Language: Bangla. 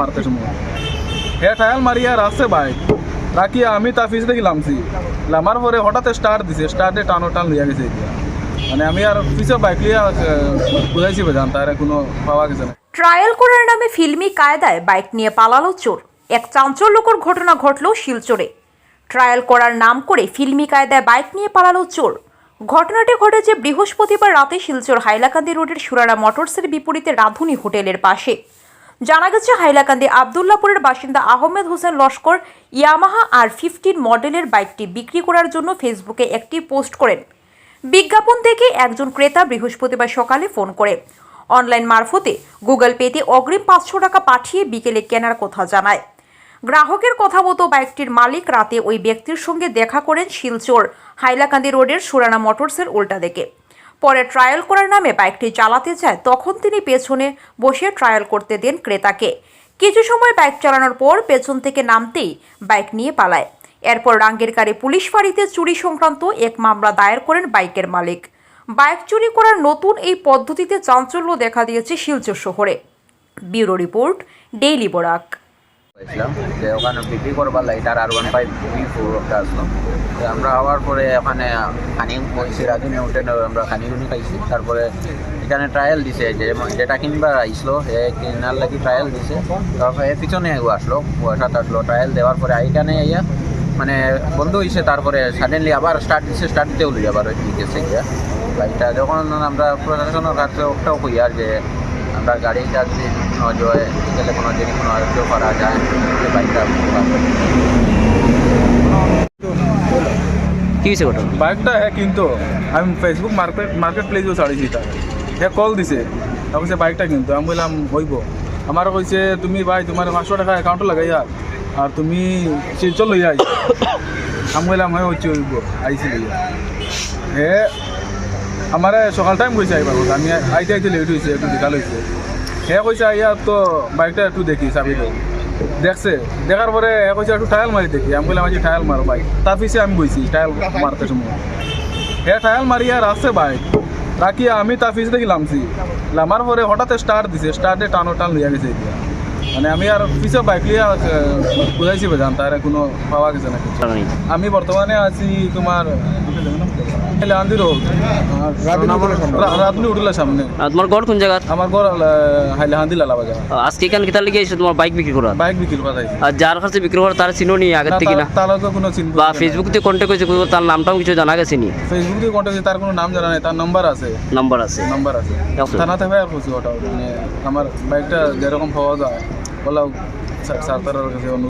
মারতে সময়। মারিয়া রাখছে বাইক রাখিয়া, আমি তার পিছ দেখি লামছি? লামার পরে হঠাৎ স্টার্ট দিছে স্টার্টে টানো টান লিয়া গেছে মানে আমি আর পিছে বাইক লিয়া বুঝাইছি বেজান তার কোনো পাওয়া গেছে না ট্রায়াল করার নামে ফিল্মি কায়দায় বাইক নিয়ে পালালো চোর। এক চাঞ্চল্যকর ঘটনা ঘটল শিলচরে। ট্রায়াল করার নাম করে ফিল্মি কায়দায় বাইক নিয়ে পালালো চোর। ঘটনাটি ঘটেছে বৃহস্পতিবার রাতে শিলচর হাইলাকান্দি রোডের সুরারা মোটরসের বিপরীতে রাধুনী হোটেলের পাশে। জানা গেছে, হাইলাকান্দি আবদুল্লাপুরের বাসিন্দা Ahmed Hossain Laskar Yamaha R fifteen মডেলের বাইকটি বিক্রি করার জন্য ফেসবুকে একটি পোস্ট করেন। বিজ্ঞাপন দেখে একজন ক্রেতা বৃহস্পতিবার সকালে ফোন করে। অনলাইন মারফতে গুগল পেতে অগ্রিম পাঁচশো টাকা পাঠিয়ে বিকেলে কেনার কথা জানায়। গ্রাহকের কথা মতো বাইকটির মালিক রাতে ওই ব্যক্তির সঙ্গে দেখা করেন শিলচর, হাইলাকান্দি রোডের সুরানা মোটরসের উল্টা দিকে। পরে ট্রায়াল করার নামে বাইকটি চালাতে যায়, তখন তিনি পেছনে বসে ট্রায়াল করতে দেন ক্রেতাকে। কিছু সময় বাইক চালানোর পর পেছন থেকে নামতেই বাইক নিয়ে পালায়। এরপর রাঙ্গেরকারে পুলিশ ফাঁড়িতে চুরি সংক্রান্ত এক মামলা দায়ের করেন বাইকের মালিক। বাইক চুরি করার নতুন এই পদ্ধতিতে চাঞ্চল্য দেখা দিয়েছে শিলচর শহরে। Bureau report, daily Barak. যে ওখানে বিক্রি করবার লাগে আর ওয়ান ফাইভ ফোর একটা আসলো। আমরা হওয়ার পরে ওখানে খানি বলছি রাজুনে উঠে আমরা খানি খুনি খাইছি। তারপরে এখানে ট্রায়াল দিছে যে যেটা কিনবার আইসলো সে কেনার লাগি ট্রায়াল দিছে। তারপরে পিছনে আসলো সাথে আসলো। ট্রায়াল দেওয়ার পরে এইখানে আইয়া মানে বন্ধ হয়েছে তারপরে সাডেনলি আবার স্টার্ট দিছে স্টার্ট দিতে হলো আবার গেছে গিয়া। বাইকটা যখন আমরা প্রশাসনের কাছে ওটাও কই আর যে আমরা গাড়িটা যদি ন গেলে কোনো যদি কোনো আয়োজন করা যায় বাইকটা কি হয়েছে ঘটনা? বাইকটা হ্যাঁ কিন্তু। আমি ফেসবুক মার্কেট মার্কেট প্লেসও ছাড়িছি তার হ্যাঁ কল দিছে। সে বাইকটা কিন্তু। আমি বললাম হইব। আমার কইছে তুমি ভাই তোমার পাঁচশো টাকা অ্যাকাউন্টে লাগাইয়া আর। তুমি শিলচর লইয়া আইস। আমি বললাম হ্যাঁ হচ্ছে হইব। আইসি লইয়া। হে আমার সকাল টাইম আইবার কথা। আমি আইতে আইতে লেট হয়েছে একটু বিকাল হয়েছে হে কইছে, আইয়া তো বাইকটা একটু দেখি, চাবি দেখছে। দেখার পরে এ কইছে, একটু টায়াল মারি দেখি। আমি বললাম আজকে টায়াল মারো বাইক তার পিছিয়ে আমি বইছি টায়াল মারতে সময় হে টায়াল মারিয়া রাখছে বাইক রাখিয়া আমি তার পিছিয়ে দেখি লামছি লামার পরে হঠাৎ স্টার্ট দিছে। স্টার্টে টানো টান লইয়া গেছে এতিয়া মানে আমি আর পিছিয়ে বাইক লিয়া বুঝাইছি বেজান তার কোনো পাওয়া গেছে না আমি বর্তমানে আছি তোমার সামনে। তোমার ঘর কোন জায়গা আমার ঘর হাইলাহান্দি লালা বাজার আজকে এখানে কিতার লেগে এসে তোমার বাইক বিক্রি করা বাইক বিক্রি করা আর যার কাছে বিক্রি করা তার চিনো নি আগের থেকে না? তার কোনো চিন বা ফেসবুক কন্ট্যাক্ট তার নামটাও কিছু জানা গেছে নি? ফেসবুক দিয়ে কন্ট্যাক্ট তার কোনো নাম জানা নাই তার নাম্বার আছে। নাম্বার আছে। নাম্বার আছে। আছে। থানাতে ভাই আর খুশি ওটা মানে আমার বাইকটা যেরকম পাওয়া যায়। বলা স্যার তার কাছে অনুরোধ